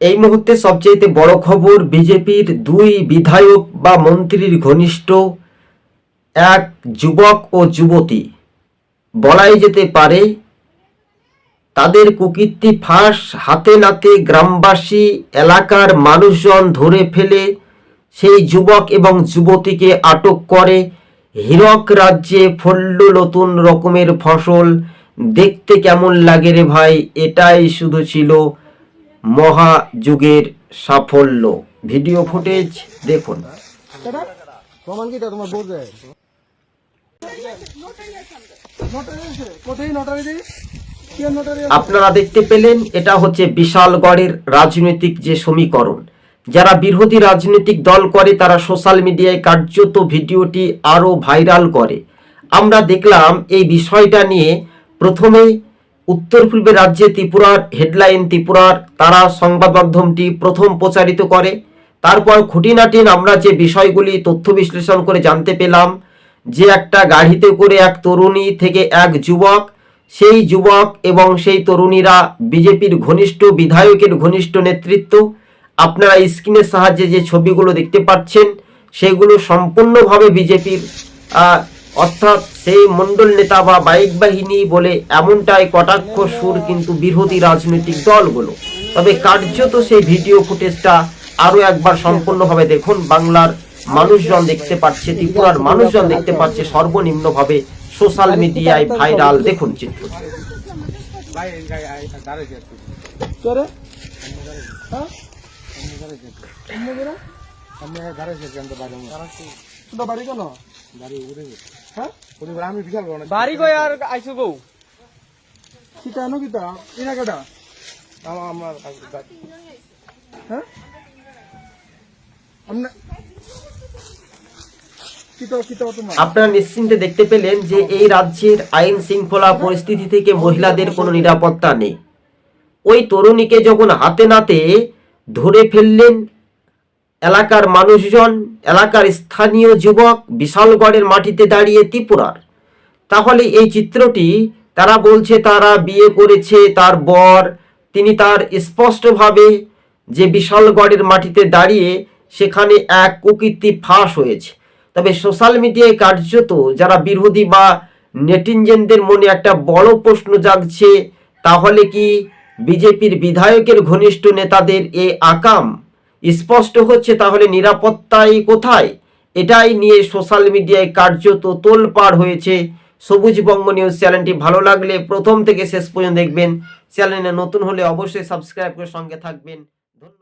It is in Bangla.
এই মুহূর্তে সবচেয়ে বড় খবর বিজেপির দুই বিধায়ক বা মন্ত্রীর ঘনিষ্ঠ এক যুবক ও যুবতী। বলাই যেতে পারে, তাদের কুকীর্তি ফাঁস হাতে নাতে গ্রামবাসী, এলাকার মানুষজন ধরে ফেলে সেই যুবক এবং যুবতীকে আটক করে হীরক রাজ্যে ফলল নতুন রকমের ফসল। দেখতে কেমন লাগে রে ভাই? এটাই শুধু ছিল মহাযুগের সাফল্য। ভিডিও ফুটেজ দেখুন। প্রমাণ কিটা তোমার বোঝে আপনারা দেখতে পেলেন এটা হচ্ছে বিশালগড়ের রাজনৈতিক যে সমীকরণ। যারা বিরোধী রাজনৈতিক দল করে তারা সোশ্যাল মিডিয়ায় কার্যত ভিডিওটি আরও ভাইরাল করে। আমরা দেখলাম এই বিষয়টা নিয়ে প্রথমে উত্তর পূর্বের রাজ্যে ত্রিপুরার হেডলাইন ত্রিপুরার তারা সংবাদ মাধ্যমটি প্রথম প্রচারিত করে। তারপর খুঁটিনাটিন আমরা যে বিষয়গুলি তথ্য বিশ্লেষণ করে জানতে পেলাম, যে একটা গাড়িতে করে এক তরুণী থেকে এক যুবক, সেই যুবক এবং সেই তরুণীরা বিজেপির ঘনিষ্ঠ বিধায়কের ঘনিষ্ঠ নেতৃত্ব। আপনারা স্ক্রিনের সাহায্যে যে ছবিগুলো দেখতে পাচ্ছেন, সেগুলো সম্পূর্ণভাবে বিজেপির অর্থাৎ সেই মণ্ডল নেতা বা বাইক বাহিনী বলে এমনটাই কটাক্ষ সুর কিন্তু বিরোধী রাজনৈতিক দলগুলো তবে কার্যত সেই ভিডিও ফুটেজটা আরও একবার সম্পূর্ণভাবে দেখুন বাংলার মানুষজন দেখতে পাচ্ছে ত্রিপুরার মানুষজন দেখতে পাচ্ছে সর্বনিম্নভাবে সোশ্যাল মিডিয়ায় ভাইরাল দেখুন চিত্রটি হ্যাঁ বাড়ি হ্যাঁ? আমি বিশাল বাড়ি আর গো ইনা কেটা আমার হ্যাঁ? আপনারা নিশ্চিন্তে দেখতে পেলেন যে এই রাজ্যের আইন শৃঙ্খলা পরিস্থিতি থেকে মহিলাদের কোনো নিরাপত্তা নেই। ওই তরুণীকে যখন হাতে নাতে ধরে ফেললেন এলাকার মানুষজন, এলাকার স্থানীয় যুবক বিশালগড়ের মাটিতে দাঁড়িয়ে ত্রিপুরার। তাহলে এই চিত্রটি তারা বলছে তারা বিয়ে করেছে তার বর, তিনি তার স্পষ্টভাবে যে বিশালগড়ের মাটিতে দাঁড়িয়ে সেখানে এক কুকীর্তি ফাঁস হয়েছে। তবে সোশ্যাল মিডিয়ায় কার্যত যারা বিরোধী বা নেটিনজেনদের মনে একটা বড় প্রশ্ন জাগছে, তাহলে কি বিজেপির বিধায়কের ঘনিষ্ঠ নেতাদের এ আকাম স্পষ্ট হচ্ছে তাহলে নিরাপত্তাই কোথায়? এটাই নিয়ে সোশ্যাল মিডিয়ায় কার্যত তোলপাড় হয়েছে। সবুজ বঙ্গ নিউজ চ্যানেলটি ভালো লাগলে প্রথম থেকে শেষ পর্যন্ত দেখবেন। চ্যানেলে নতুন হলে অবশ্যই সাবস্ক্রাইব করে সঙ্গে থাকবেন।